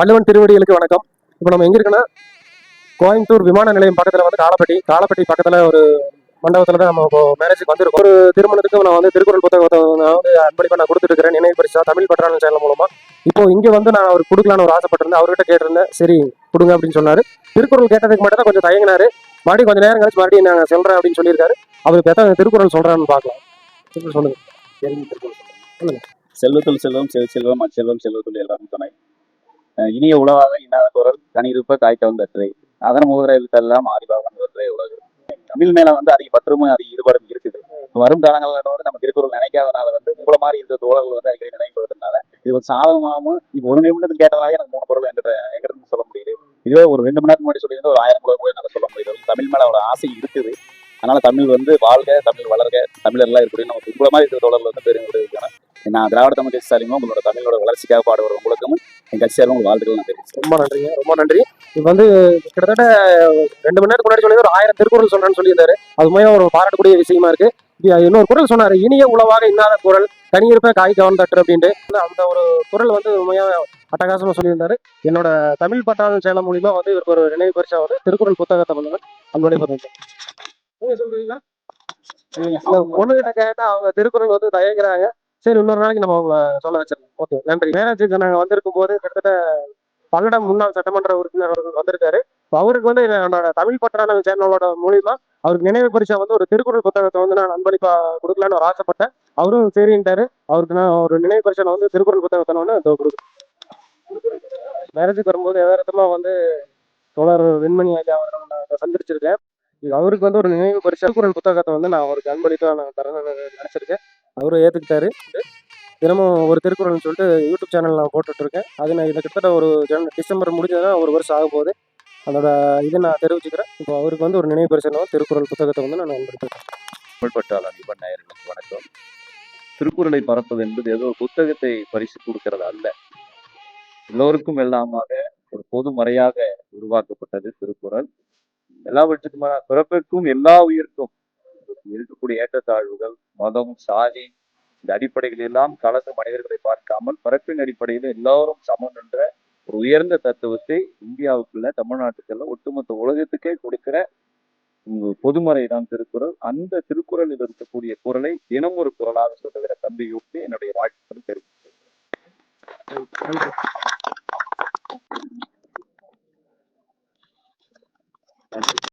வள்ளுவன் திருவடிகளுக்கு வணக்கம். இப்போ நம்ம எங்க இருக்குன்னா கோயம்புத்தூர் விமான நிலையம் பக்கத்துல வந்து காலப்பட்டி காலப்பட்டி பக்கத்துல ஒரு மண்டபத்துல தான் நம்ம இப்போ மேரேஜுக்கு வந்திருக்கோம். ஒரு திருமணத்துக்கு நான் வந்து திருக்குறள் புத்தகத்தை நான் வந்து அன்பளிப்பா நான் கொடுத்துட்டு இருக்கிறேன் நினைவு பரிசா தமிழ் பற்றாளர் சேனல் மூலமா. இப்போ இங்க வந்து நான் அவர் கொடுக்கலான்னு ஒரு ஆசைப்பட்டிருந்தேன். அவர்கிட்ட கேட்டிருந்தேன். சரி கொடுங்க அப்படின்னு சொன்னாரு. திருக்குறள் கேட்டதுக்கு மட்டும் தான் கொஞ்சம் தயங்கினாரு. மறுபடியும் கொஞ்சம் நேரம் கழிச்சு மறுபடியும் நான் சொல்றேன் அப்படின்னு சொல்லியிருக்காரு. அவருக்கு எத்தனை திருக்குறள் சொல்றான்னு பார்க்கலாம். திருக்குறள் சொல்லுங்க. தெரிஞ்ச திருக்குறள் செல்வம் செல்வம் செல் செல்வம் அச்செல்வம் எல்லாரும் துணை. இனிய உலகாக இன்னாத குரல் தனியிருப்ப காய்க்க வந்தற்றை அதன் முதல எழுத்தெல்லாம் ஆதிபாகன் வருவதே உலகு தமிழ் மேல வந்து அதிக பத்திரமும் அதிக ஈடுபாடும் இருக்குது. வரும் காலங்களில் வந்து நம்ம திருக்குறள் நினைக்காதனால வந்து உங்களை மாதிரி இருந்த தோழர்கள் வந்து அடிக்கடி நினைப்படுறதுனால இது ஒரு சாதகமாகவும் இப்போ ஒரு நிமிடத்துக்கு கேட்டதாக எனக்கு மூணு பொருள் என்கிட்ட எங்கிருந்து சொல்ல முடியுது. இதுவே ஒரு ரெண்டு மணி நேரத்துக்கு முன்னாடி சொல்லியிருந்தா ஒரு ஆயிரம் குரல் கூட என்னால் சொல்ல முடியுது. தமிழ் மேல ஒரு ஆசை இருக்குது. அதனால தமிழ் வந்து வாழ்க தமிழ் வளர்க தமிழர்லாம் இருக்கக்கூடிய நம்ம உங்களை மாதிரி இருக்கிற தோழர்கள் வந்து பெருமை நான் திராவிட தமிழ் கட்சி உங்களோட தமிழோட வளர்ச்சிக்காக பாடுபடுற உங்களுக்கும் என் கட்சி சார்பிலும் உங்களுக்கு வாழ்த்துக்கள் நான் ரொம்ப நன்றிங்க ரொம்ப நன்றி. இப்போ வந்து கிட்டத்தட்ட ரெண்டு மணி நேரத்துக்கு முன்னாடி சொல்லி ஒரு ஆயிரம் திருக்குறள் சொல்றேன்னு சொல்லியிருந்தாரு. அது உண்மையா ஒரு பாராட்டக்கூடிய விஷயமா இருக்கு. இன்னொரு குரல் சொன்னாரு இனிய உளவாக இன்னாத குரல் தனியிருப்ப காய் கவன் தட்டு அப்படின்ட்டு. அந்த ஒரு குரல் வந்து உண்மையா அட்டகாசமா சொல்லியிருந்தாரு. என்னோட தமிழ் பட்டாளம் சேனல் மூலியமா வந்து இவருக்கு ஒரு நினைவு பரிசா வந்து திருக்குறள் புத்தகத்தை வந்து அன்புடைய பதிவு நீங்க சொல்றீங்களா? ஒண்ணு கிட்ட கேட்டா அவங்க திருக்குறள் வந்து தயங்குறாங்க. சரி இன்னொரு நாளைக்கு நம்ம சொல்ல வச்சிடலாம். ஓகே நன்றி. மேரேஜுக்கு நாங்கள் வந்திருக்கும் போது கிட்டத்தட்ட பல்லடம் முன்னாள் சட்டமன்ற உறுப்பினர் அவர்கள் வந்திருக்காரு. அவருக்கு வந்து என்னோட தமிழ் பற்றான சேனலோட மூலியமா அவருக்கு நினைவு பரிசா வந்து ஒரு திருக்குறள் புத்தகத்தை வந்து நான் அன்பளிப்பா கொடுக்கலான்னு ஒரு ஆசைப்பட்டேன். அவரும் சரின்ட்டாரு. அவருக்கு நான் ஒரு நினைவு பரிசா வந்து திருக்குறள் புத்தகத்தை வந்து கொடுக்குறேன். மேரேஜுக்கு வரும்போது எதார்த்தமா வந்து தோழர் வெண்மணி ஐயா அவரை நான் சந்திச்சிருக்கேன். அவருக்கு வந்து ஒரு நினைவு பரிசு திருக்குறள் புத்தகத்தை வந்து நான் அவருக்கு அன்பளிப்பா நான் தரணும்னு நினைச்சிருக்கேன். அவரும் ஏற்றுக்கிட்டாரு தினமும் ஒரு திருக்குறள்னு சொல்லிட்டு யூடியூப் சேனல் நான் போட்டுட்ருக்கேன். அது நான் இதை கிட்டத்தட்ட ஒரு ஜன டிசம்பர் முடிஞ்சதுன்னா ஒரு வருஷம் ஆக போகுது. அதோட இதை நான் தெரிவிச்சுக்கிறேன். இப்போ அவருக்கு வந்து ஒரு நினைவு பரிசனம் திருக்குறள் புத்தகத்தை வந்து நான் அன்பளிப்பேன் தமிழ்பட்டாளர் நிபன் வணக்கம். திருக்குறளை பரப்பது என்பது ஏதோ புத்தகத்தை பரிசு கொடுக்கிறது அல்ல. எல்லோருக்கும் எல்லாமாக ஒரு பொது முறையாக உருவாக்கப்பட்டது திருக்குறள். எல்லாவற்றுக்குமான மேல பிறப்பிற்கும் எல்லா உயிருக்கும் இருக்கக்கூடிய ஏற்றத்தாழ்வுகள் மதம் சாதி இந்த அடிப்படைகள் எல்லாம் கலந்த மனிதர்களை பார்க்காமல் பிறப்பின் அடிப்படையில் எல்லாரும் சமம் என்ற ஒரு உயர்ந்த தத்துவத்தை இந்தியாவுக்குள்ள தமிழ்நாட்டுக்குள்ள ஒட்டுமொத்த உலகத்துக்கே கொடுக்கிற பொதுமறை தான் திருக்குறள். அந்த திருக்குறளில் இருக்கக்கூடிய குரலை தினம் ஒரு குரலாக சொல்லுகிற தம்பியூக்கு என்னுடைய வாழ்த்துக்கள் தெரிவித்து